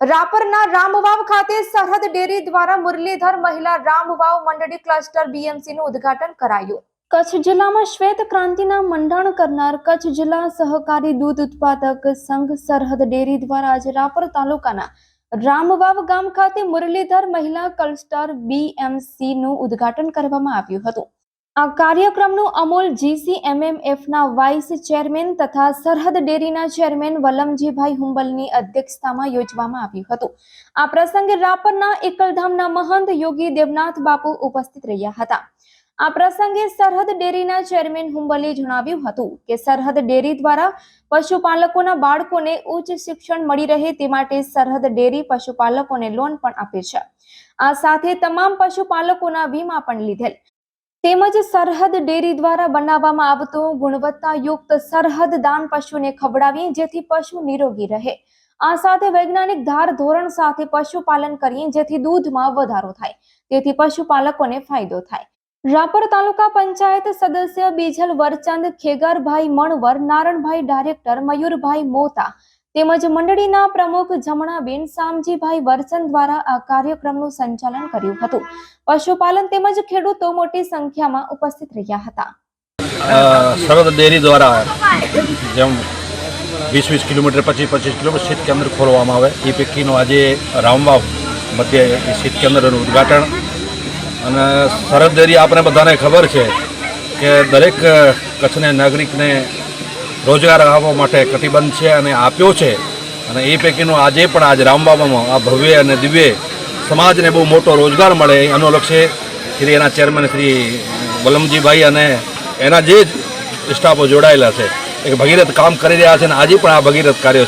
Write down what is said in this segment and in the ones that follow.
રાપરના રામવાવ ખાતે સરહદ ડેરી દ્વારા મુરલીધર મહિલા રામવાવ મંડળી ક્લસ્ટર બીએમસી નું ઉદ્ઘાટન કરાયું. કચ્છ જિલ્લામાં શ્વેત ક્રાંતિના મંડાણ કરનાર કચ્છ જિલ્લા સહકારી દૂધ ઉત્પાદક સંઘ સરહદ ડેરી દ્વારા આજે રાપર તાલુકાના રામવાવ ગામ ખાતે મુરલીધર મહિલા ક્લસ્ટર બીએમસી નું ઉદ્ઘાટન કરવામાં આવ્યું હતું. આ કાર્યક્રમનું અમૂલ જીસીએમએમએફના વાઇસ ચેરમેન તથા સરહદ ડેરીના ચેરમેન વલમજીભાઈ હુંબલની અધ્યક્ષતામાં યોજવામાં આવ્યું હતું. આ પ્રસંગે રાપરના એકલધામના મહંત યોગી દેવનાથ બાપુ ઉપસ્થિત રહ્યા હતા. આ પ્રસંગે સરહદ ડેરીના ચેરમેન હુંબલે જણાવ્યું હતું કે સરહદ ડેરી દ્વારા પશુપાલકોના બાળકોને ઉચ્ચ શિક્ષણ મળી રહે તે માટે સરહદ ડેરી પશુપાલકોને લોન પણ આપે છે. આ સાથે તમામ પશુપાલકોના વીમા પણ લીધેલ. તેમજ સરહદ ડેરી દ્વારા બનાવવામાં આવતો ગુણવત્તાયુક્ત સરહદ દાન પશુને ખવડાવી જેથી પશુ નિરોગી રહે. આ સાથે વૈજ્ઞાનિક ધાર ધોરણ સાથે પશુપાલન કરીએ જેથી દૂધમાં વધારો થાય. તેથી પશુપાલકોને ફાયદો થાય. રાપર તાલુકા પંચાયત સદસ્ય બીજલ વરચંદ ખેગારભાઈ મણવર, નારણભાઈ ડાયરેક્ટર, મયુરભાઈ મોતા તેમજ મંડળીના પ્રમુખ જમણાબેન શામજીભાઈ વરસન દ્વારા આ કાર્યક્રમનું સંચાલન કર્યું હતું. પશુપાલન તેમજ ખેડૂતો મોટી સંખ્યામાં ઉપસ્થિત રહ્યા હતા. સરહદ ડેરી દ્વારા જેમ વીસ વીસ કિલોમીટર પચીસ પચીસ કિલોમીટર શીત કેન્દ્ર ખોલવામાં આવે. એ પૈકીનું આજે રામવાવ મધ્ય શીત કેન્દ્રનું ઉદ્ઘાટન. અને શરદ ડેરી આપણે બધાને ખબર છે કે દરેક કચ્છને નાગરિકને રોજગાર આપવા માટે કટિબંધ છે અને આપ્યો છે. અને એ પૈકીનું આજે પણ આજ રામબાબામાં આ ભવ્ય અને દિવ્ય સમાજને બહુ મોટો રોજગાર મળે એ અનુલક્ષે શ્રી એના ચેરમેન શ્રી વલમજીભાઈ અને એના જે સ્ટાફો જોડાયેલા છે. એક ભગીરથ કામ કરી રહ્યા છે અને આજે પણ આ ભગીરથ કાર્ય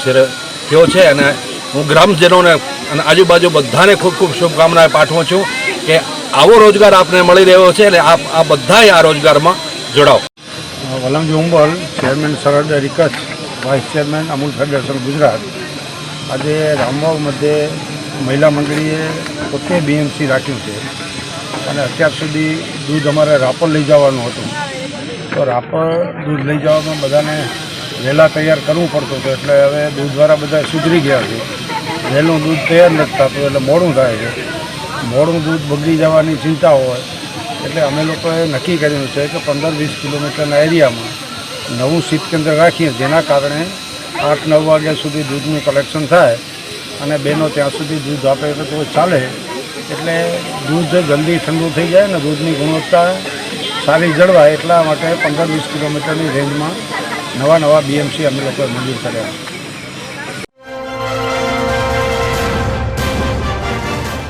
થયો છે અને હું ગ્રામજનોને અને આજુબાજુ બધાને ખૂબ ખૂબ શુભકામનાએ પાઠવું છું કે આવો રોજગાર આપને મળી રહ્યો છે અને આપ આ બધાએ આ રોજગારમાં જોડાઓ. વલમજી ઉંબલ ચેરમેન સરહદ રિકચ vice chairman Amul federation Gujarat. આજે રામવાવ મધ્યે મહિલા મંડળીએ પોતે બીએમસી રાખ્યું છે. અને અત્યાર સુધી દૂધ અમારે રાપર લઈ જવાનું હતું. તો રાપર દૂધ લઈ જવામાં બધાને વહેલા તૈયાર કરવું પડતું હતું, એટલે હવે દૂધવાળા બધા સુધરી ગયા છે. વહેલું દૂધ તૈયાર નથી થતું, એટલે મોડું થાય છે. મોડું દૂધ બગડી જવાની ચિંતા હોય એટલે અમે લોકોએ નક્કી કર્યું છે કે પંદર વીસ કિલોમીટરના એરિયામાં નવું શીત કેન્દ્ર રાખીએ, જેના કારણે આઠ નવ વાગ્યા સુધી દૂધનું કલેક્શન થાય અને બહેનો ત્યાં સુધી દૂધ આપે તો ચાલે. એટલે દૂધ જલ્દી ઠંડુ થઈ જાય ને દૂધની ગુણવત્તા સારી જળવાય એટલા માટે પંદર વીસ કિલોમીટરની રેન્જમાં નવા નવા બીએમસી અમે લોકોએ મંજૂર કર્યા.